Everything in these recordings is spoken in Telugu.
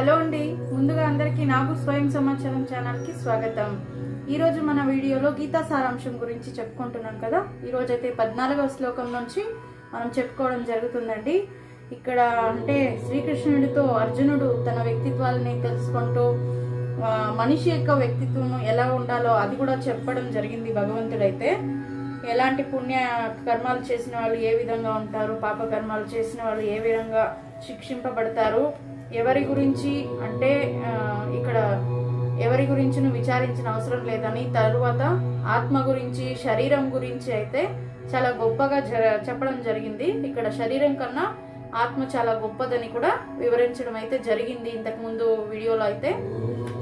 హలో అండి. ముందుగా అందరికీ నాకు స్వయం సమాచారం ఛానల్కి స్వాగతం. ఈరోజు మన వీడియోలో గీతా సారాంశం గురించి చెప్పుకుంటున్నాం కదా. ఈరోజు అయితే పద్నాలుగవ శ్లోకం నుంచి మనం చెప్పుకోవడం జరుగుతుందండి. ఇక్కడ అంటే శ్రీకృష్ణుడితో అర్జునుడు తన వ్యక్తిత్వాలని తెలుసుకుంటూ మనిషి యొక్క వ్యక్తిత్వం ఎలా ఉండాలో అది కూడా చెప్పడం జరిగింది భగవంతుడైతే. ఎలాంటి పుణ్య కర్మాలు చేసిన వాళ్ళు ఏ విధంగా ఉంటారు పాప కర్మాలు చేసిన వాళ్ళు ఏ విధంగా శిక్షింపబడతారు ఎవరి గురించి అంటే ఇక్కడ ఎవరి గురించి నువ్వు విచారించిన అవసరం లేదని తరువాత ఆత్మ గురించి శరీరం గురించి అయితే చాలా గొప్పగా జర చెప్పడం జరిగింది. ఇక్కడ శరీరం కన్నా ఆత్మ చాలా గొప్పదని కూడా వివరించడం అయితే జరిగింది ఇంతకుముందు వీడియోలో అయితే.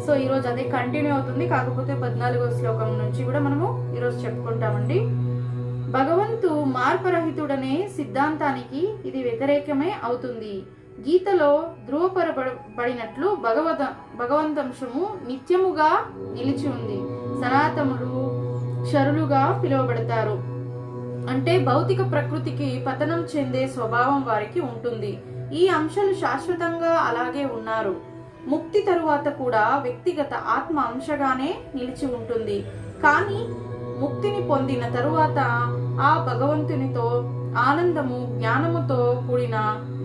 సో ఈరోజు అదే కంటిన్యూ అవుతుంది. కాకపోతే పద్నాలుగో శ్లోకం నుంచి కూడా మనము ఈరోజు చెప్పుకుంటామండి. భగవంతు మార్పరహితుడనే సిద్ధాంతానికి ఇది వ్యతిరేకమే అవుతుంది. గీతలో ధృవపరబడినట్లు భగవద భగవంతంశము నిత్యముగా నిలిచి ఉంది. సనాతములు క్షరులుగా పిలువబడతారు. అంటే భౌతిక ప్రకృతికి పతనం చెందే స్వభావం వారికి ఉంటుంది. ఈ అంశాలు శాశ్వతంగా అలాగే ఉన్నారు. ముక్తి తరువాత కూడా వ్యక్తిగత ఆత్మ అంశగానే నిలిచి ఉంటుంది. కానీ ముక్తిని పొందిన తరువాత ఆ భగవంతునితో ఆనందము జ్ఞానముతో కూడిన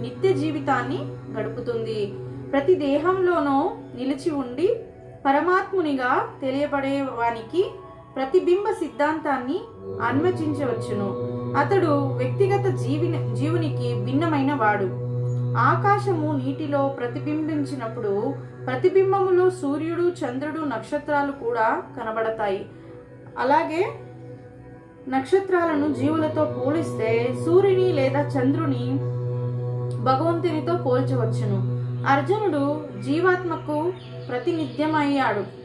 నిత్య జీవితాన్ని గడుపుతుంది. ప్రతి దేహంలోనూ నిలిచి ఉండి పరమాత్మునిగా తెలియబడే వానికి ప్రతిబింబ సిద్ధాంతాన్ని అన్వచించవచ్చును. అతడు వ్యక్తిగత జీవి జీవునికి భిన్నమైన వాడు. ఆకాశము నీటిలో ప్రతిబింబించినప్పుడు ప్రతిబింబములో సూర్యుడు చంద్రుడు నక్షత్రాలు కూడా కనబడతాయి. అలాగే నక్షత్రాలను జీవులతో పోలిస్తే సూర్యుని లేదా చంద్రుని భగవంతునితో పోల్చవచ్చును. అర్జునుడు జీవాత్మకు ప్రతినిధ్యమయ్యాడు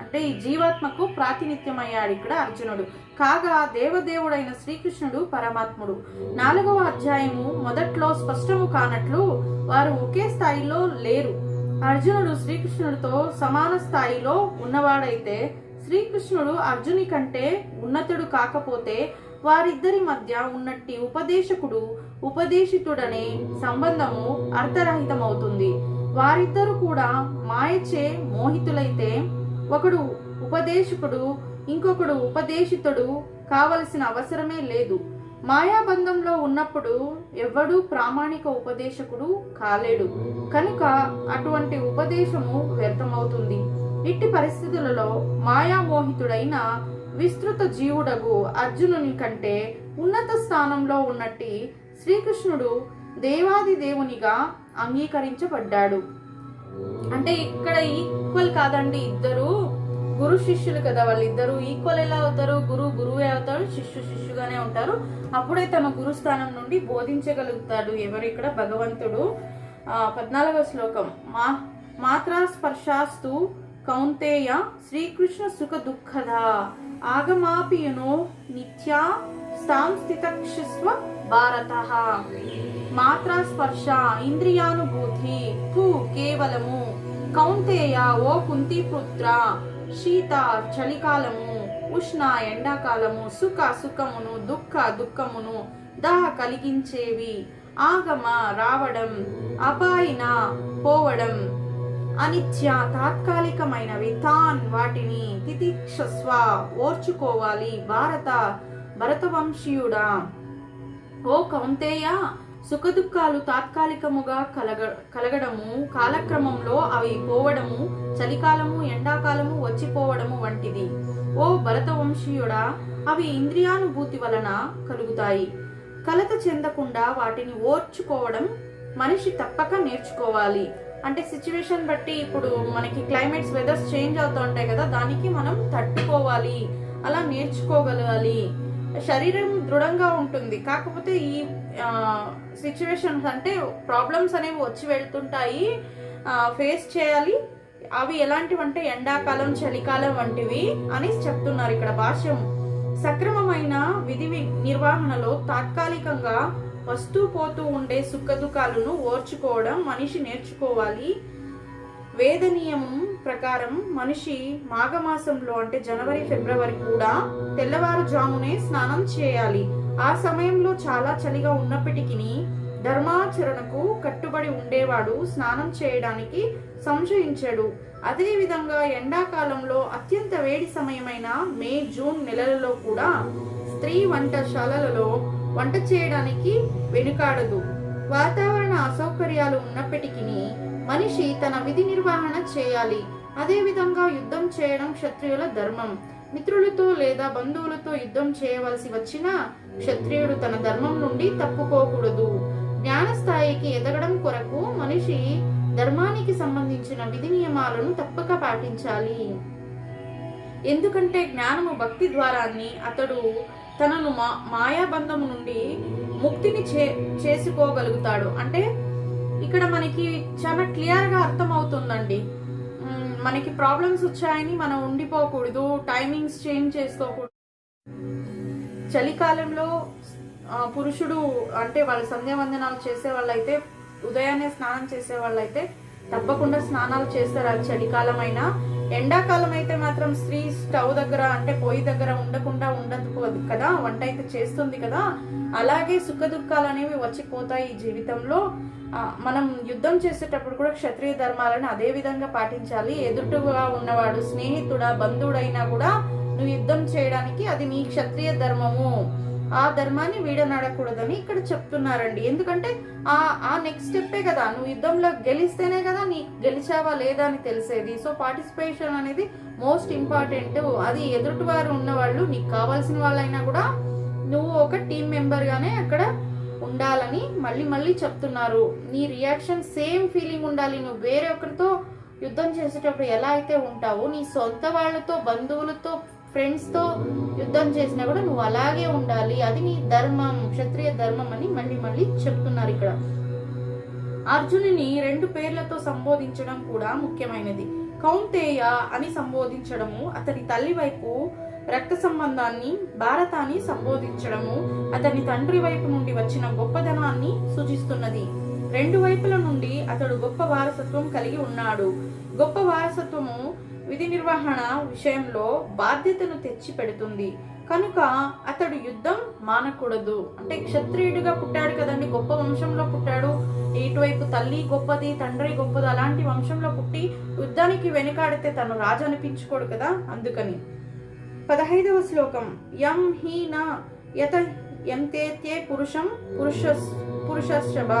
అంటే ఈ జీవాత్మకు ప్రాతినిధ్యమయ్యాడు ఇక్కడ అర్జునుడు. కాగా దేవదేవుడైన శ్రీకృష్ణుడు పరమాత్ముడు. నాలుగవ అధ్యాయము మొదట్లో స్పష్టము కానట్లు వారు ఒకే స్థాయిలో లేరు. అర్జునుడు శ్రీకృష్ణుడితో సమాన స్థాయిలో ఉన్నవాడైతే శ్రీకృష్ణుడు అర్జుని కంటే ఉన్నతుడు కాకపోతే వారిద్దరి మధ్య ఉన్నట్టి ఉపదేశకుడు ఉపదేశితుడనే సంబంధము అర్థరహితమవుతుంది. వారిద్దరు కూడా మాయచే మోహితులైతే ఒకడు ఉపదేశకుడు ఇంకొకడు ఉపదేశితుడు కావలసిన అవసరమే లేదు. మాయాబంధంలో ఉన్నప్పుడు ఎవ్వడూ ప్రామాణిక ఉపదేశకుడు కాలేడు. కనుక అటువంటి ఉపదేశము వ్యర్థమవుతుంది. ఇట్టి పరిస్థితులలో మాయామోహితుడైన విస్తృత జీవుడగు అర్జునుని కంటే ఉన్నత స్థానంలో ఉన్నట్టి శ్రీకృష్ణుడు దేవాది దేవునిగా అంగీకరించబడ్డాడు. అంటే ఇక్కడ ఈక్వల్ కాదండి ఇద్దరు గురు శిష్యులు కదా వాళ్ళిద్దరు ఈక్వల్ ఎలా అవుతారు? గురు గురువే అవుతారు శిష్యు శిష్యుగానే ఉంటారు. అప్పుడే తన గురు స్థానం నుండి బోధించగలుగుతాడు ఎవరు ఇక్కడ? భగవంతుడు. ఆ, పద్నాలుగవ శ్లోకం. మా మాత్రా స్పర్శాస్తు కౌంతేయ శ్రీకృష్ణ సుఖ దుఃఖద ఆగమాపియునో నిత్యా స్థితక్షస్వ భారత. మాత్రా స్పర్శ ఇంద్రియానుభూతి కు కేవలము. కౌంతేయ ఓ కుంతి పుత్ర శీత చలికాలము ఉష్ణ ఎండాకాలము సుఖ సుఖమును దుఃఖ దుఃఖమును దాహ కలిగించేవి. ఆగమ రావడం అపాయిన పోవడం అనిత్య తాత్కాలికమైనవి. తాన్ వాటిని తితిక్షస్వ ఓర్చుకోవాలి. భారత భరతవంశీయుడా. ఓ కౌంతేయ సుఖదుఖాలు తాత్కాలికముగా కలగ కలగడము కాలక్రమంలో అవి పోవడము చలికాలము ఎండాకాలము వచ్చిపోవడము వంటిది. ఓ భరతవంశీయుడా అవి ఇంద్రియానుభూతి వలన కలుగుతాయి. కలత చెందకుండా వాటిని ఓర్చుకోవడం మనిషి తప్పక నేర్చుకోవాలి. అంటే సిచ్యువేషన్ బట్టి ఇప్పుడు మనకి క్లైమేట్స్ వెదర్స్ చేంజ్ అవుతూ ఉంటాయి కదా దానికి మనం తట్టుకోవాలి అలా నేర్చుకోగలగాలి. శరీరం దృఢంగా ఉంటుంది. కాకపోతే ఈ సిచ్యువేషన్స్ అంటే ప్రాబ్లమ్స్ అనేవి వచ్చి వెళ్తుంటాయి. ఫేస్ చేయాలి. అవి ఎలాంటివి అంటే ఎండాకాలం చలికాలం వంటివి అని చెప్తున్నారు ఇక్కడ భాష్యం. సక్రమమైన విధి వి- నిర్వహణలో తాత్కాలికంగా వస్తూ పోతూ ఉండే సుఖదుఖాలను ఓర్చుకోవడం మనిషి నేర్చుకోవాలి. వేద నియమం ప్రకారం మనిషి మాఘమాసంలో అంటే జనవరి ఫిబ్రవరి కూడా తెల్లవారుజామునే స్నానం చేయాలి. ఆ సమయంలో చాలా చలిగా ఉన్నప్పటికీ ధర్మాచరణకు కట్టుబడి ఉండేవాడు స్నానం చేయడానికి సంశయించాడు. అదేవిధంగా ఎండాకాలంలో అత్యంత వేడి సమయమైన మే జూన్ నెలలలో కూడా స్త్రీ వంటశాలలలో వంట చేయడానికి వెనుకాడదు. వాతావరణ అసౌకర్యాలు ఉన్నప్పటికీ మనిషి తన విధి నిర్వహణ చేయాలి. అదేవిధంగా యుద్ధం చేయడం క్షత్రియుల ధర్మం. మిత్రులతో లేదా బంధువులతో యుద్ధం చేయవలసి వచ్చినా క్షత్రియుడు తన ధర్మం నుండి తప్పుకోకూడదు. జ్ఞాన స్థాయికి ఎదగడం కొరకు మనిషి ధర్మానికి సంబంధించిన విధి నియమాలను తప్పక పాటించాలి. ఎందుకంటే జ్ఞానము భక్తి ద్వారాన్ని అతడు తనను మా మాయాబంధము నుండి ముక్తిని చే చేసుకోగలుగుతాడు. అంటే ఇక్కడ మనకి చాలా క్లియర్గా అర్థమవుతుందండి. మనకి ప్రాబ్లమ్స్ వచ్చాయని మనం ఉండిపోకూడదు టైమింగ్స్ చేంజ్ చేసుకోకూడదు. చలికాలంలో పురుషుడు అంటే వాళ్ళ సంధ్యావందనాలు చేసే వాళ్ళైతే ఉదయాన్నే స్నానం చేసే వాళ్ళైతే తప్పకుండా స్నానాలు చేస్తారు. అది చలికాలం అయినా ఎండాకాలం అయితే మాత్రం స్త్రీ స్టవ్ దగ్గర అంటే పొయ్యి దగ్గర ఉండకుండా ఉండదు కదా? వంట అయితే చేస్తుంది కదా? అలాగే సుఖ దుఃఖాలు అనేవి వచ్చిపోతాయి ఈ జీవితంలో. మనం యుద్ధం చేసేటప్పుడు కూడా క్షత్రియ ధర్మాలను అదే విధంగా పాటించాలి. ఎదుటుగా ఉన్నవాడు స్నేహితుడా బంధువుడైనా కూడా నువ్వు యుద్ధం చేయడానికి అది నీ క్షత్రియ ధర్మము. ఆ ధర్మాన్ని వీడనాడకూడదని ఇక్కడ చెప్తున్నారండి. ఎందుకంటే ఆ ఆ నెక్స్ట్ స్టెప్పే కదా నువ్వు యుద్ధంలో గెలిస్తేనే కదా నీ గెలిచావా లేదా అని తెలిసేది. సో పార్టిసిపేషన్ అనేది మోస్ట్ ఇంపార్టెంట్ అది ఎదుటి వారు ఉన్నవాళ్ళు నీకు కావాల్సిన వాళ్ళైనా కూడా నువ్వు ఒక టీం మెంబర్ గానే అక్కడ ఉండాలని మళ్ళీ మళ్ళీ చెప్తున్నారు. నీ రియాక్షన్ సేమ్ ఫీలింగ్ ఉండాలి. నువ్వు వేరే ఒకరితో యుద్ధం చేసేటప్పుడు ఎలా అయితే ఉంటావో నీ సొంత వాళ్ళతో బంధువులతో ఫ్రెండ్స్తో యుద్ధం చేసినా కూడా నువ్వు అలాగే ఉండాలి. అది నీ ధర్మం క్షత్రియ ధర్మం అని మళ్ళీ మళ్ళీ చెప్తున్నారు ఇక్కడ. అర్జునుని రెండు పేర్లతో సంబోధించడం కూడా ముఖ్యమైనది. కౌంటేయ అని సంబోధించడము అతని తల్లి వైపు రక్త సంబంధాన్ని భారతాన్ని సంబోధించడము అతని తండ్రి వైపు నుండి వచ్చిన గొప్పదనాన్ని సూచిస్తున్నది. రెండు వైపుల నుండి అతడు గొప్ప వారసత్వం కలిగి ఉన్నాడు. గొప్ప వారసత్వము విధి నిర్వహణ విషయంలో బాధ్యతను తెచ్చి పెడుతుంది కనుక అతడు యుద్ధం మానకూడదు. అంటే క్షత్రియుడిగా పుట్టాడు కదండి గొప్ప వంశంలో పుట్టాడు. ఇటువైపు తల్లి గొప్పది తండ్రి గొప్పది అలాంటి వంశంలో పుట్టి యుద్ధానికి వెనుకాడితే తను రాజు అనిపించుకోడు కదా అందుకని. పదహైదవ శ్లోకం. యం హీన యత ఎంతేత్యే పురుషం పురుష పురుషశభ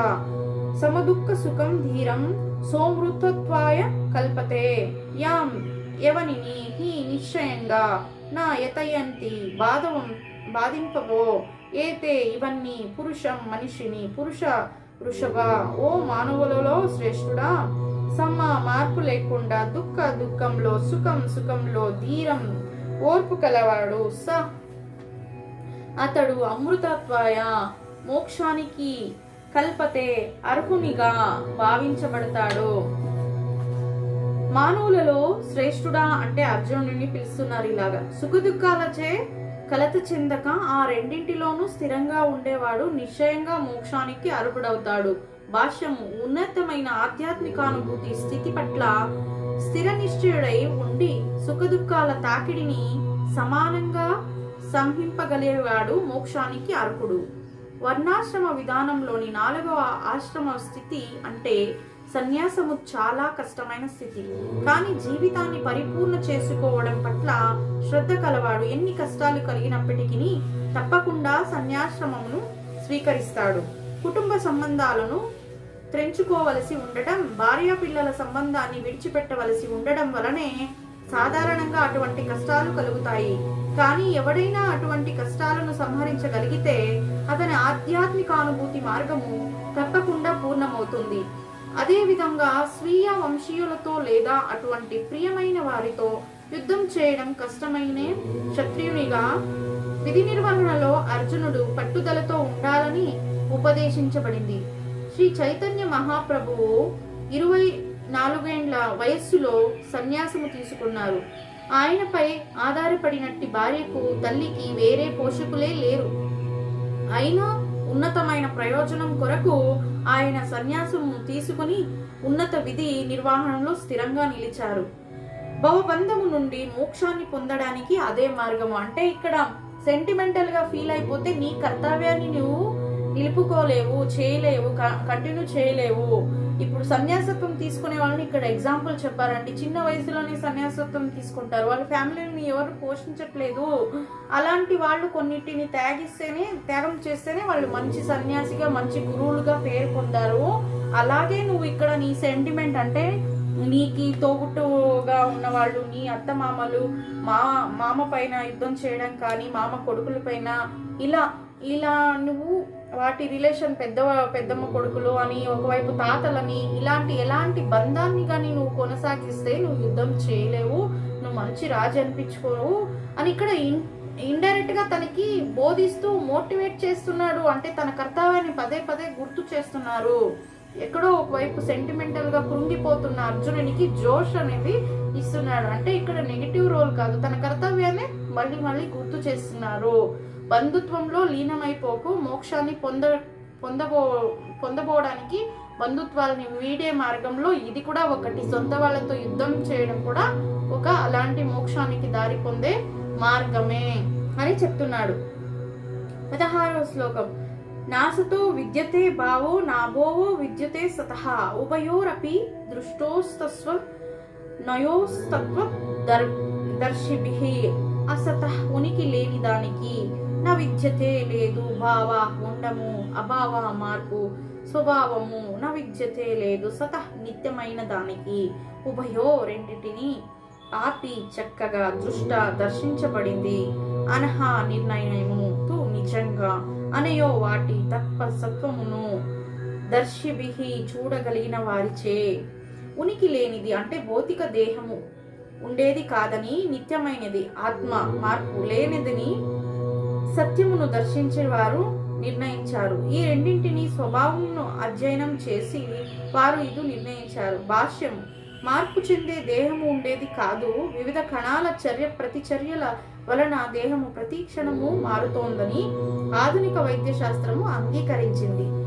సమదుఃఖ సుఖం ధీరం సోమృతత్వాయ కల్పతే. యం ఎవనిని హి నిశ్చయంగా నా యతయంతి బాధ బాధింపవో ఏతే ఇవన్నీ పురుషం మనిషిని పురుష వృషభ. ఓ మానవులలో శ్రేష్ఠుడా సమ్మ మార్పు లేకుండా దుఃఖ దుఃఖంలో సుఖం సుఖంలో ధీరం ఓర్పు కలవాడు. స అతడు అమృతత్వాయ. మోక్షానికి కల్పతే అర్హునిగా భావించబడతాడు. మానవులలో శ్రేష్ఠుడా అంటే అర్జునుడిని పిలుస్తున్నారు ఇలాగా. సుఖ దుఃఖాలచే కలత చెందక ఆ రెండింటిలోనూ స్థిరంగా ఉండేవాడు నిశ్చయంగా మోక్షానికి అర్హుడవుతాడు. భాష్యము ఉన్నతమైన ఆధ్యాత్మికానుభూతి స్థితి పట్ల స్థిర నిశ్చయుడై ఉండి సుఖదుఖాల తాకిడిని సమానంగా సంహింపగలిగేవాడు మోక్షానికి అర్హుడు. వర్ణాశ్రమ విధానంలోని నాలుగవ ఆశ్రమ స్థితి అంటే సన్యాసము చాలా కష్టమైన స్థితి. కానీ జీవితాన్ని పరిపూర్ణ చేసుకోవడం పట్ల శ్రద్ధ కలవాడు ఎన్ని కష్టాలు కలిగినప్పటికీ తప్పకుండా సన్యాశ్రమమును స్వీకరిస్తాడు. కుటుంబ సంబంధాలను త్రెంచుకోవలసి ఉండటం భార్య పిల్లల సంబంధాన్ని విడిచిపెట్టవలసి ఉండడం వలనే సాధారణంగా అటువంటి కష్టాలు కలుగుతాయి. కానీ ఎవడైనా అటువంటి కష్టాలను సంహరించగలిగితే అతని ఆధ్యాత్మిక అనుభూతి మార్గము తప్పకుండా పూర్ణమవుతుంది. అదేవిధంగా స్వీయ వంశీయులతో లేదా అటువంటి ప్రియమైన వారితో యుద్ధం చేయడం కష్టమైనే క్షత్రియునిగా విధి నిర్వహణలో అర్జునుడు పట్టుదలతో ఉండాలని ఉపదేశించబడింది. శ్రీ చైతన్య మహాప్రభువు ఇరవై నాలుగేండ్ల వయస్సులో సన్యాసము తీసుకున్నారు. ఆయనపై ఆధారపడినట్టి భార్యకు తల్లికి వేరే పోషకులే లేరు. అయినా ఉన్నతమైన ప్రయోజనం కొరకు ఆయన సన్యాసం తీసుకుని ఉన్నత విధి నిర్వహణలో స్థిరంగా నిలిచారు. భవబంధము నుండి మోక్షాన్ని పొందడానికి అదే మార్గము. అంటే ఇక్కడ సెంటిమెంటల్గా ఫీల్ అయిపోతే నీ కర్తవ్యాన్ని నువ్వు నిలుపుకోలేవు చేయలేవు కంటిన్యూ చేయలేవు. ఇప్పుడు సన్యాసత్వం తీసుకునే వాళ్ళని ఇక్కడ ఎగ్జాంపుల్ చెప్పారండి. చిన్న వయసులోనే సన్యాసత్వం తీసుకుంటారు. వాళ్ళ ఫ్యామిలీని ఎవరు పోషించట్లేదు. అలాంటి వాళ్ళు కొన్నిటిని త్యాగిస్తేనే త్యాగం చేస్తేనే వాళ్ళు మంచి సన్యాసిగా మంచి గురువులుగా పేరు పొందారు. అలాగే నువ్వు ఇక్కడ నీ సెంటిమెంట్ అంటే నీకి తోబుట్టుగా ఉన్న వాళ్ళు నీ అత్త మామలు మా మామ పైన యుద్ధం చేయడం కానీ మామ కొడుకుల పైన ఇలా ఇలా నువ్వు వాటి రిలేషన్ పెద్ద పెద్దమ్మ కొడుకులు అని ఒకవైపు తాతలని ఇలాంటి ఎలాంటి బంధాన్ని కానీ నువ్వు కొనసాగిస్తే నువ్వు యుద్ధం చేయలేవు నువ్వు మంచి రాజు అనిపించుకోవు అని ఇక్కడ ఇన్గా తనకి బోధిస్తూ మోటివేట్ చేస్తున్నాడు. అంటే తన కర్తవ్యాన్ని పదే పదే గుర్తు చేస్తున్నారు. ఎక్కడో ఒకవైపు సెంటిమెంటల్గా కృంగిపోతున్న అర్జునునికి జోష్ అనేది ఇస్తున్నాడు. అంటే ఇక్కడ నెగిటివ్ రోల్ కాదు తన కర్తవ్యాన్ని మళ్ళీ మళ్ళీ గుర్తు చేస్తున్నారు. బంధుత్వంలో లీనమైపోకు మోక్షాన్ని పొంద పొందబో పొందబోవడానికి బంధుత్వాలని వీడే మార్గంలో ఇది కూడా ఒకటి. సొంత వాళ్ళతో యుద్ధం చేయడం కూడా ఒక అలాంటి మోక్షానికి దారి పొందే మార్గమే అని చెప్తున్నాడు. పదహారవ శ్లోకం. నాసతో విద్యతే భావో నాభోవో విద్యతే సతః. ఉభయోరపి దృష్టోస్తస్వ నయోస్తత్వ దర్ దర్శిభి. అసత ఉనికి లేని దానికి. న విద్యతే లేదు భావ ఉండము అభావ మార్పు స్వభావము న విద్యతే లేదు సత నిత్యమైన దానికి. ఉభయో రెండిటిని ఆపి చక్కగా దృష్ట దర్శించబడింది. అనహ నిర్ణయము తు నిజంగా అనయో వాటి తత్పసత్వమును దర్శిభి చూడగలిగిన వారిచే. ఉనికి లేనిది అంటే భౌతిక దేహము ఉండేది కాదని నిత్యమైనది ఆత్మ మార్పు లేనిదని సత్యమును దర్శించే వారు నిర్ణయించారు. ఈ రెండింటిని స్వభావమును అధ్యయనం చేసి వారు ఇది నిర్ణయించారు. భాష్యం మార్పు చెందే దేహము ఉండేది కాదు. వివిధ కణాల చర్య ప్రతిచర్యల వలన దేహము ప్రతీక్షణము మారుతోందని ఆధునిక వైద్య శాస్త్రము అంగీకరించింది.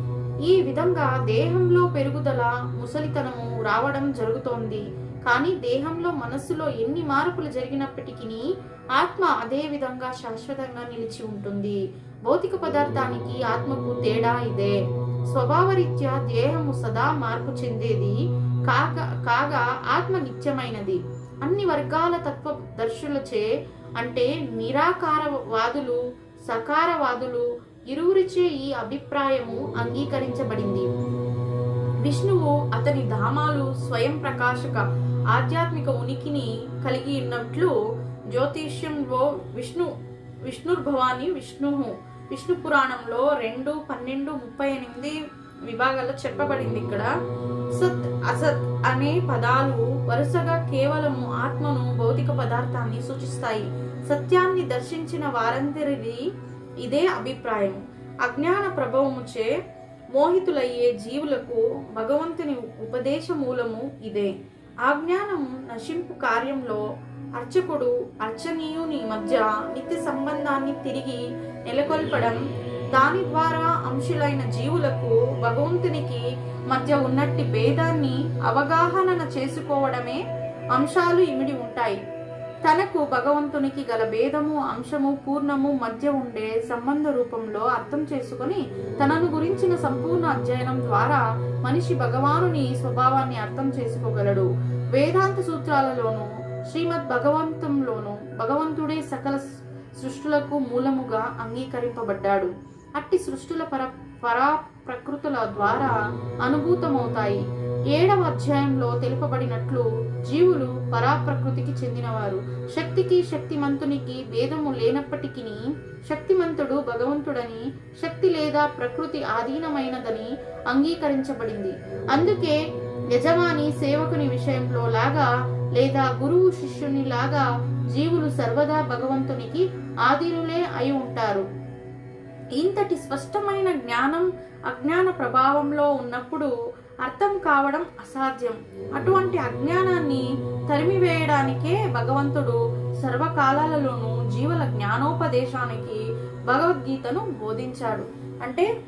ఈ విధంగా దేహంలో పెరుగుదల ముసలితనము రావడం జరుగుతోంది. కానీ దేహంలో మనస్సులో ఎన్ని మార్పులు జరిగినప్పటికీ ఆత్మ అదే విధంగా శాశ్వతంగా నిలిచి ఉంటుంది. భౌతిక పదార్థానికి ఆత్మకు తేడా ఇదే. స్వభావరీత్యా దేహము సదా మార్పు చెందేది. కాగా కాగా ఆత్మ నిత్యమైనది. అన్ని వర్గాల తత్వ దర్శులచే అంటే నిరాకారవాదులు సకారవాదులు ఇరువురిచే ఈ అభిప్రాయము అంగీకరించబడింది. విష్ణువు అతని ధామాలు స్వయం ప్రకాశక ఆధ్యాత్మిక ఉనికిని కలిగి ఉన్నట్లు జ్యోతిష్యంలో విష్ణు విష్ణుర్భవాని విష్ణు విష్ణు పురాణంలో రెండు పన్నెండు ముప్పై ఎనిమిది విభాగాల్లో చెప్పబడింది ఇక్కడ. సత్ అసత్ అనే పదాలు వరుసగా కేవలము ఆత్మను భౌతిక పదార్థాన్ని సూచిస్తాయి. సత్యాన్ని దర్శించిన వారందరిది ఇదే అభిప్రాయం. అజ్ఞాన ప్రభావముచే మోహితులయ్యే జీవులకు భగవంతుని ఉపదేశ మూలము ఇదే. ఆ జ్ఞానం నశింపు కార్యంలో అర్చకుడు అర్చనీయుని మధ్య నిత్య సంబంధాన్ని తిరిగి నెలకొల్పడం దాని ద్వారా అంశులైన జీవులకు భగవంతునికి మధ్య ఉన్నట్టి భేదాన్ని అవగాహన చేసుకోవడమే అంశాలు ఇమిడి ఉంటాయి. తనకు భగవంతునికి గల భేదము అంశము పూర్ణము మధ్య ఉండే సంబంధ రూపంలో అర్థం చేసుకొని తనను గురించిన సంపూర్ణ అధ్యయనం ద్వారా మనిషి భగవానుని స్వభావాన్ని అర్థం చేసుకోగలడు. వేదాంత సూత్రాలలోనూ శ్రీమద్ భగవంతంలోనూ భగవంతుడే సకల సృష్టులకు మూలముగా అంగీకరింపబడ్డాడు. అట్టి సృష్టుల పర పరా ప్రకృతుల ద్వారా అనుభూతమవుతాయి. ఏడవ అధ్యాయంలో తెలుపబడినట్లు జీవులు పరాప్రకృతికి చెందినవారు. శక్తికి శక్తిమంతునికి భేదము లేనప్పటికీ శక్తిమంతుడు భగవంతుడని శక్తి లేదా ప్రకృతి ఆధీనమైనదని అంగీకరించబడింది. అందుకే యజమాని సేవకుని విషయంలో లాగా లేదా గురువు శిష్యుని లాగా జీవులు సర్వదా భగవంతునికి ఆధీనులే అయి ఉంటారు. ఇంతటి స్పష్టమైన జ్ఞానం అజ్ఞాన ప్రభావంలో ఉన్నప్పుడు అర్థం కావడం అసాధ్యం. అటువంటి అజ్ఞానాన్ని తరిమివేయడానికే భగవంతుడు సర్వకాలాలలోనూ జీవుల జ్ఞానోపదేశానికి భగవద్గీతను బోధించాడు. అంటే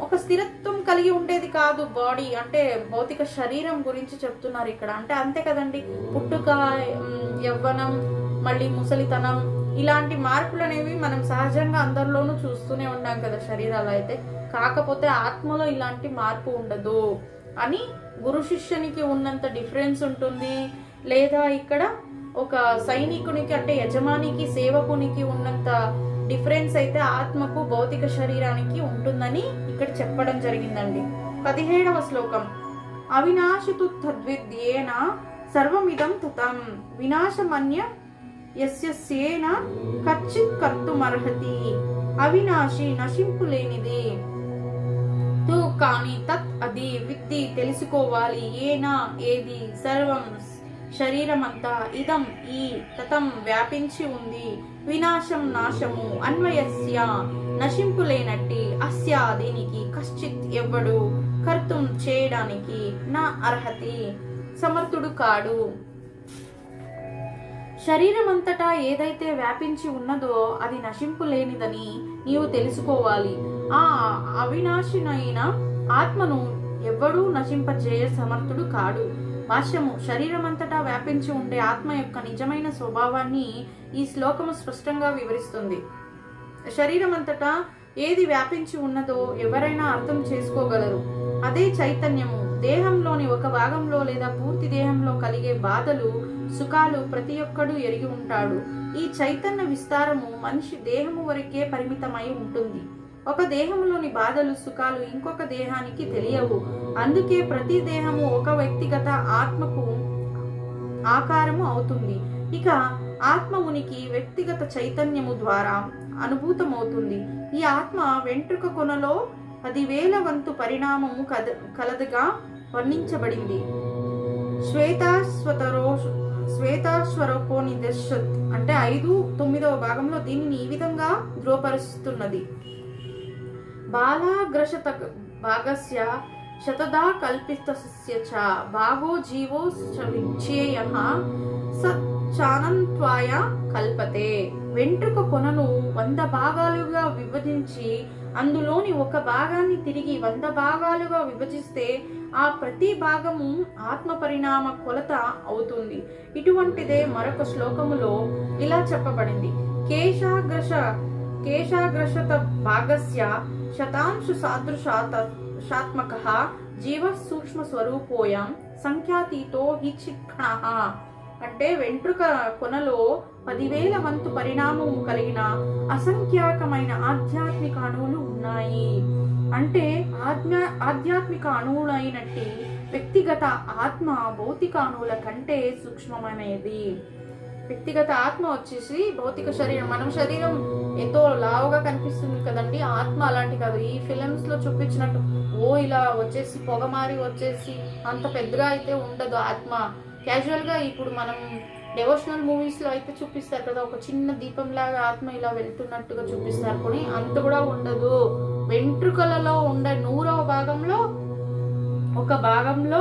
ఒక స్థిరత్వం కలిగి ఉండేది కాదు బాడీ. అంటే భౌతిక శరీరం గురించి చెప్తున్నారు ఇక్కడ. అంటే అంతే కదండి. పుట్టుక యవ్వనం మళ్ళీ ముసలితనం ఇలాంటి మార్పులు అనేవి మనం సహజంగా అందరిలోనూ చూస్తూనే ఉంటాం కదా శరీరాలు అయితే. కాకపోతే ఆత్మలో ఇలాంటి మార్పు ఉండదు అని గురు శిష్యునికి ఉన్నంత డిఫరెన్స్ ఉంటుంది. లేదా ఇక్కడ ఒక సైనికునికి అంటే యజమానికి సేవకునికి ఉన్నంత డిఫరెన్స్ అయితే ఆత్మకు భౌతిక శరీరానికి ఉంటుందని ఇక్కడ చెప్పడం జరిగిందండి. పదిహేడవ శ్లోకం. అవినాశితు తద్విద్యేన సర్వమిదం తుతం. వినాశమన్య యస్య సేన కచ్చిత్ కర్తుమర్హతి. అవినాశి నశింపులేనిది. తు కాని తత్ అది విత్తి తెలుసుకోవాలి. ఏనా ఏది సర్వం శరీరమంతా ఇదం ఈ తతం వ్యాపించి ఉంది. వినాశం నాశము అన్వయస్య నశింపులేనట్టి అస్య దీనికి కశ్చిత్ ఎవ్వడు కర్తం చేయడానికి నా అర్హతి. సమర్థుడు కాడు. శరీరం అంతటా ఏదైతే వ్యాపించి ఉన్నదో అది నశింపు లేనిదని నీవు తెలుసుకోవాలి. ఆ అవినాశినైన ఆత్మను ఎవ్వడూ నశింపజేయ సమర్థుడు కాడు. భాష్యము శరీరమంతటా వ్యాపించి ఉండే ఆత్మ యొక్క నిజమైన స్వభావాన్ని ఈ శ్లోకము స్పష్టంగా వివరిస్తుంది. శరీరమంతటా ఏది వ్యాపించి ఉన్నదో ఎవరైనా అర్థం చేసుకోగలరు. అదే చైతన్యము దేహంలోని ఒక భాగంలో లేదా పూర్తి దేహంలో కలిగే బాధలు సుఖాలు ప్రతి ఒక్కడు ఎరిగి ఉంటాడు. ఈ చైతన్య విస్తారము మనిషి దేహము వరకే పరిమితమై ఉంటుంది. ఒక దేహంలోని బాధలు సుఖాలు ఇంకొక దేహానికి తెలియవు. అందుకే ప్రతి దేహము ఒక వ్యక్తిగత ఆత్మకు ఆకారము అవుతుంది. ఇక ఆత్మ ఉనికి వ్యక్తిగత చైతన్యము ద్వారా అనుభూతమవుతుంది. ఈ ఆత్మ వెంట్రుక కొనలో పదివేల వంతు పరిణామము కద కలదుగా వర్ణించబడింది. శ్వేతాశ్వతరో శ్వేతాశ్వరపో నిదర్శత్ అంటే ఐదు తొమ్మిదవ భాగంలో దీనిని ఈ విధంగా ధృవపరుస్తున్నది బాలాగ్రశత భాగస్య శతదా కల్పితస్య చ భాగో జీవో విచ్చేయ సచానంత్వాయ కల్పతే. వెంట్రుక కొనను వంద భాగాలుగా విభజించి అందులోని ఒక భాగాన్ని తిరిగి వంద భాగాలుగా విభజిస్తే ఆ ప్రతి భాగము ఆత్మ పరిణామ కొలత అవుతుంది. ఇటువంటిదే మరొక శ్లోకములో ఇలా చెప్పబడింది. కేశాగ్రశ కేశాగ్రశత భాగస్య శతాంశు సాదృశాత్మక జీవ సూక్ష్మ స్వరూపోయం సంఖ్యాతీతో హిక్షిక్షణ అంటే వెంట్రుక కొనలో పదివేల వంతు పరిణామం కలిగిన అసంఖ్యాకమైన ఆధ్యాత్మిక అణువులు ఉన్నాయి. అంటే ఆధ్యా ఆధ్యాత్మిక అణువులైనట్టి వ్యక్తిగత ఆత్మ భౌతిక అణువుల కంటే సూక్ష్మమైనది. వ్యక్తిగత ఆత్మ వచ్చేసి భౌతిక శరీరం. మన శరీరం ఎంతో లావుగా కనిపిస్తుంది కదండి. ఆత్మ అలాంటి కాదు. ఈ ఫిలిమ్స్లో చూపించినట్టు ఓ ఇలా వచ్చేసి పొగమారి వచ్చేసి అంత పెద్దగా అయితే ఉండదు ఆత్మ. క్యాజువల్గా ఇప్పుడు మనం డెవోషనల్ మూవీస్లో అయితే చూపిస్తారు కదా ఒక చిన్న దీపంలాగా ఆత్మ ఇలా వెళ్తున్నట్టుగా చూపిస్తారు కానీ అంత కూడా ఉండదు. వెంట్రుకలలో ఉండే నూరవ భాగంలో ఒక భాగంలో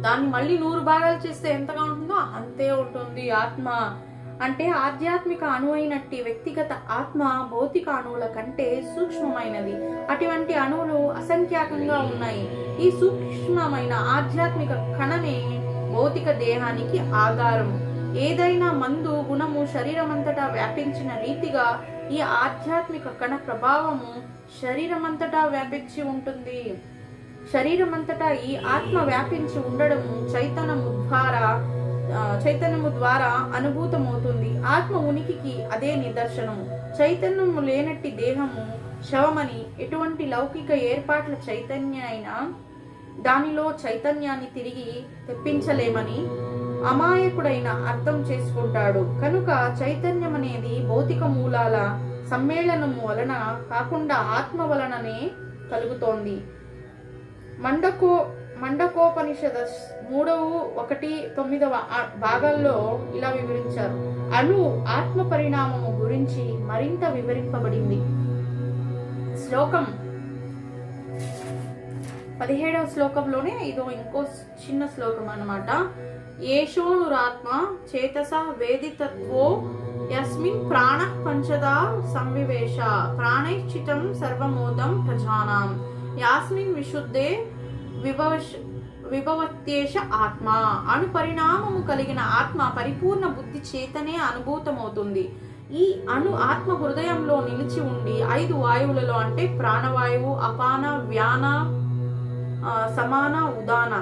దాన్ని మళ్ళీ నూరు భాగాలు చేస్తే ఎంతగా ఉంటుందో అంతే ఉంటుంది ఆత్మ. అంటే ఆధ్యాత్మిక అణువైనట్టి వ్యక్తిగత ఆత్మ భౌతిక అణువుల కంటే సూక్ష్మమైనది. అటువంటి అణువులు అసంఖ్యాకంగా ఉన్నాయి. ఈ సూక్ష్మమైన ఆధ్యాత్మిక కణమే భౌతిక దేహానికి ఆధారము. ఏదైనా మందు గుణము శరీరమంతటా వ్యాపించిన రీతిగా ఈ ఆధ్యాత్మిక కణ ప్రభావము శరీరమంతటా వ్యాపించి ఉంటుంది. శరీరమంతటా ఈ ఆత్మ వ్యాపించి ఉండడము చైతన్యము ద్వారా చైతన్యము ద్వారా అనుభూతమవుతుంది. ఆత్మ ఉనికికి అదే నిదర్శనము. చైతన్యము లేనట్టి దేహము శవమని ఎటువంటి లౌకిక ఏర్పాట్ల చైతన్య అయినా దానిలో చైతన్యాన్ని తిరిగి తెప్పించలేమని అమాయకుడైన అర్థం చేసుకుంటాడు. కనుక చైతన్యం అనేది భౌతిక మూలాల సమ్మేళనము వలన కాకుండా ఆత్మ వలననే కలుగుతోంది. మండకో మండకోపనిషద మూడవ ఒకటి తొమ్మిదవ భాగాల్లో ఇలా వివరించారు. అణు ఆత్మ పరిణామము గురించి మరింత వివరింపబడింది. శ్లోకం పదిహేడవ శ్లోకంలోనే ఇదో ఇంకో చిన్న శ్లోకం అనమాట ఏషోనురాత్మ చేతస వేదితత్వో యస్మిన్ ప్రాణ పంచదా సంవివేశ. ప్రాణైశ్చితం సర్వమోదం ప్రజానాం. యాస్మిన్ విశుద్ధే విభవశ విభవత్యేష ఆత్మ. అణుపరిణామము కలిగిన ఆత్మ పరిపూర్ణ బుద్ధి చేతనే అనుభూతమవుతుంది. ఈ అణు ఆత్మ హృదయంలో నిలిచి ఉండి ఐదు వాయువులలో అంటే ప్రాణవాయువు అపాన వ్యాన సమాన ఉదాన.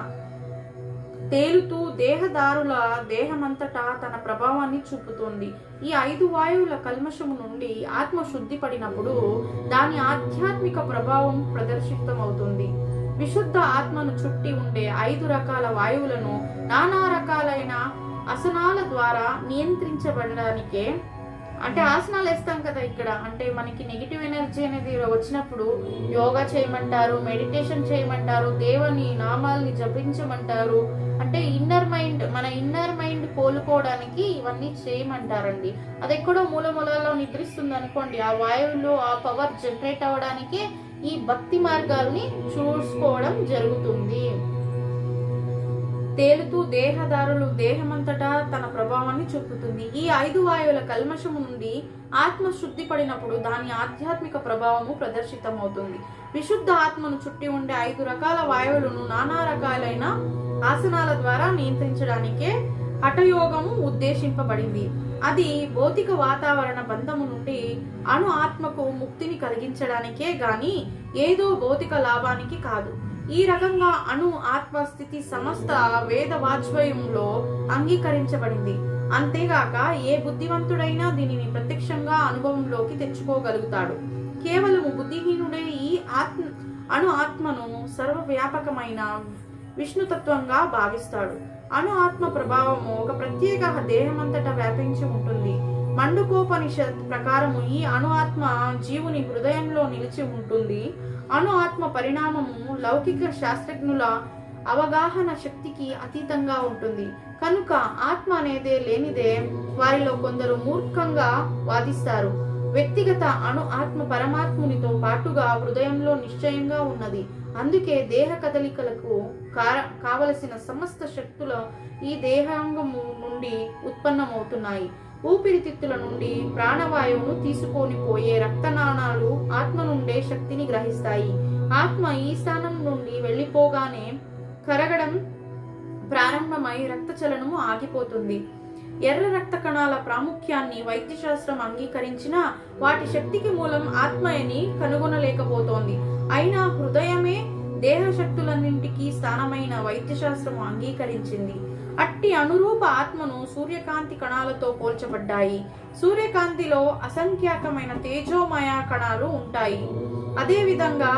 తేలుతూ దేహదారుల దేహమంతటా తన ప్రభావాన్ని చూపుతుంది. ఈ ఐదు వాయువుల కల్మషము నుండి ఆత్మ శుద్ధి పడినప్పుడు దాని ఆధ్యాత్మిక ప్రభావం ప్రదర్శితమవుతుంది. విశుద్ధ ఆత్మను చుట్టి ఉండే ఐదు రకాల వాయువులను నానా రకాలైన అసనాల ద్వారా నియంత్రించబడడానికే అంటే ఆసనాలు వేస్తాం కదా ఇక్కడ. అంటే మనకి నెగిటివ్ ఎనర్జీ అనేది వచ్చినప్పుడు యోగా చేయమంటారు మెడిటేషన్ చేయమంటారు దేవుని నామాల్ని జపించమంటారు. అంటే ఇన్నర్ మైండ్ మన ఇన్నర్ మైండ్ కోలుకోవడానికి ఇవన్నీ చేయమంటారండి. అది ఎక్కడో మూల మూలాల్లో నిద్రిస్తుంది అనుకోండి. ఆ వాయువులో ఆ పవర్ జనరేట్ అవ్వడానికి ఈ భక్తి మార్గాల్ని చూసుకోవడం జరుగుతుంది. తేలుతూ దేహదారులు దేహమంతటా తన ప్రభావాన్ని చూపుతుంది. ఈ ఐదు వాయువుల కల్మషము నుండి ఆత్మ శుద్ధి పడినప్పుడు దాని ఆధ్యాత్మిక ప్రభావము ప్రదర్శితమవుతుంది. విశుద్ధ ఆత్మను చుట్టి ఉండే ఐదు రకాల వాయువులను నానా రకాలైన ఆసనాల ద్వారా నియంత్రించడానికే హఠయోగము ఉద్దేశింపబడింది. అది భౌతిక వాతావరణ బంధము నుండి అణు ఆత్మకు ముక్తిని కలిగించడానికే గాని ఏదో భౌతిక లాభానికి కాదు. ఈ రకంగా అణు ఆత్మస్థితి సమస్త వేద వాజ్పేయంలో అంగీకరించబడింది. అంతేగాక ఏ బుద్ధివంతుడైనా దీనిని ప్రత్యక్షంగా అనుభవంలోకి తెచ్చుకోగలుగుతాడు. కేవలం బుద్ధిహీనుడే ఈ ఆత్మ అణు ఆత్మను సర్వవ్యాపకమైన విష్ణుతత్వంగా భావిస్తాడు. అణు ఆత్మ ప్రభావము ఒక ప్రత్యేక దేహమంతటా వ్యాపించి ఉంటుంది. మండుకోపనిషత్ ప్రకారము ఈ అణు ఆత్మ జీవుని హృదయంలో నిలిచి ఉంటుంది. అణు ఆత్మ పరిణామము లౌకిక శాస్త్రజ్ఞుల అవగాహన శక్తికి అతీతంగా ఉంటుంది. కనుక ఆత్మ అనేదే లేనిదే వారిలో కొందరు మూర్ఖంగా వాదిస్తారు. వ్యక్తిగత అణు ఆత్మ పరమాత్మునితో పాటుగా హృదయంలో నిశ్చయంగా ఉన్నది. అందుకే దేహ కదలికలకు కావలసిన సమస్త శక్తులు ఈ దేహాంగము నుండి ఉత్పన్నమవుతున్నాయి. ఊపిరితిత్తుల నుండి ప్రాణవాయువును తీసుకొని పోయే రక్తనాళాలు ఆత్మ నుండే శక్తిని గ్రహిస్తాయి. ఆత్మ ఈ స్థానం నుండి వెళ్ళిపోగానే కరగడం ప్రారంభమై రక్తచలనము ఆగిపోతుంది. ఎర్ర రక్త కణాల ప్రాముఖ్యాన్ని వైద్యశాస్త్రం అంగీకరించినా వాటి శక్తికి మూలం ఆత్మయని కనుగొనలేకపోతోంది. అయినా హృదయమే దేహ శక్తులన్నింటికి స్థానమైన వైద్యశాస్త్రం అంగీకరించింది. అట్టి అనురూప ఆత్మను సూర్యకాంతి కణాలతో పోల్చబడ్డాయి. సూర్యకాంతిలో అసంఖ్యాకమైన తేజోమయ కణాలు ఉంటాయి. అదేవిధంగా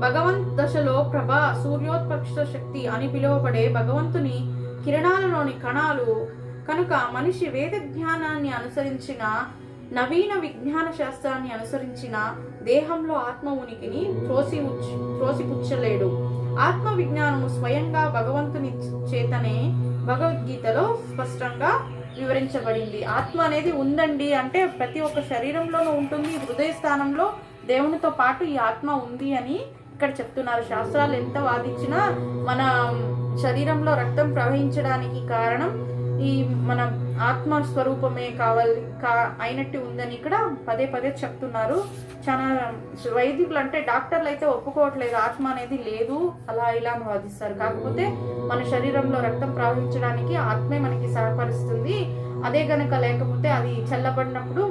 భగవంత్ దశలో ప్రభ సూర్యోత్పక్ష శక్తి అని పిలువబడే భగవంతుని కిరణాలలోని కణాలు కనుక మనిషి వేద జ్ఞానాన్ని అనుసరించిన నవీన విజ్ఞాన శాస్త్రాన్ని అనుసరించిన దేహంలో ఆత్మ ఉనికిని త్రోసి ఉచ్- త్రోసిపుచ్చలేడు ఆత్మ విజ్ఞానము స్వయంగా భగవంతుని చేతనే భగవద్గీతలో స్పష్టంగా వివరించబడింది. ఆత్మ అనేది ఉందండి అంటే ప్రతి ఒక్క శరీరంలోనూ ఉంటుంది. హృదయ స్థానంలో దేవునితో పాటు ఈ ఆత్మ ఉంది అని ఇక్కడ చెప్తున్నారు. శాస్త్రాలు ఎంత వాదించినా మన శరీరంలో రక్తం ప్రవహించడానికి కారణం ఈ మన ఆత్మ స్వరూపమే కావాలి కా అయినట్టు ఉందని ఇక్కడ పదే పదే చెప్తున్నారు. చాలా వైదికులు అంటే డాక్టర్లు అయితే ఒప్పుకోవట్లేదు ఆత్మ అనేది లేదు అలా ఇలా వాదిస్తారు. కాకపోతే మన శరీరంలో రక్తం ప్రవహించడానికి ఆత్మే మనకి సహకరిస్తుంది. అదే గనక లేకపోతే అది చల్లబడినప్పుడు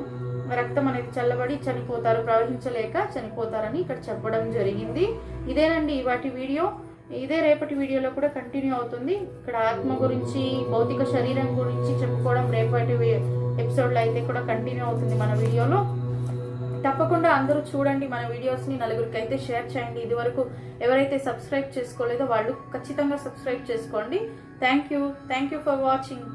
రక్తం అనేది చల్లబడి చనిపోతారు ప్రవహించలేక చనిపోతారని ఇక్కడ చెప్పడం జరిగింది. ఇదేనండి వాటి వీడియో. ఇదే రేపటి వీడియోలో కూడా కంటిన్యూ అవుతుంది. ఇక్కడ ఆత్మ గురించి భౌతిక శరీరం గురించి చెప్పుకోవడం రేపటి ఎపిసోడ్లో అయితే కూడా కంటిన్యూ అవుతుంది మన వీడియోలో. తప్పకుండా అందరూ చూడండి మన వీడియోస్ని నలుగురికి అయితే షేర్ చేయండి. ఇదివరకు ఎవరైతే సబ్స్క్రైబ్ చేసుకోలేదో వాళ్ళు ఖచ్చితంగా సబ్స్క్రైబ్ చేసుకోండి. Thank you. Thank you for watching.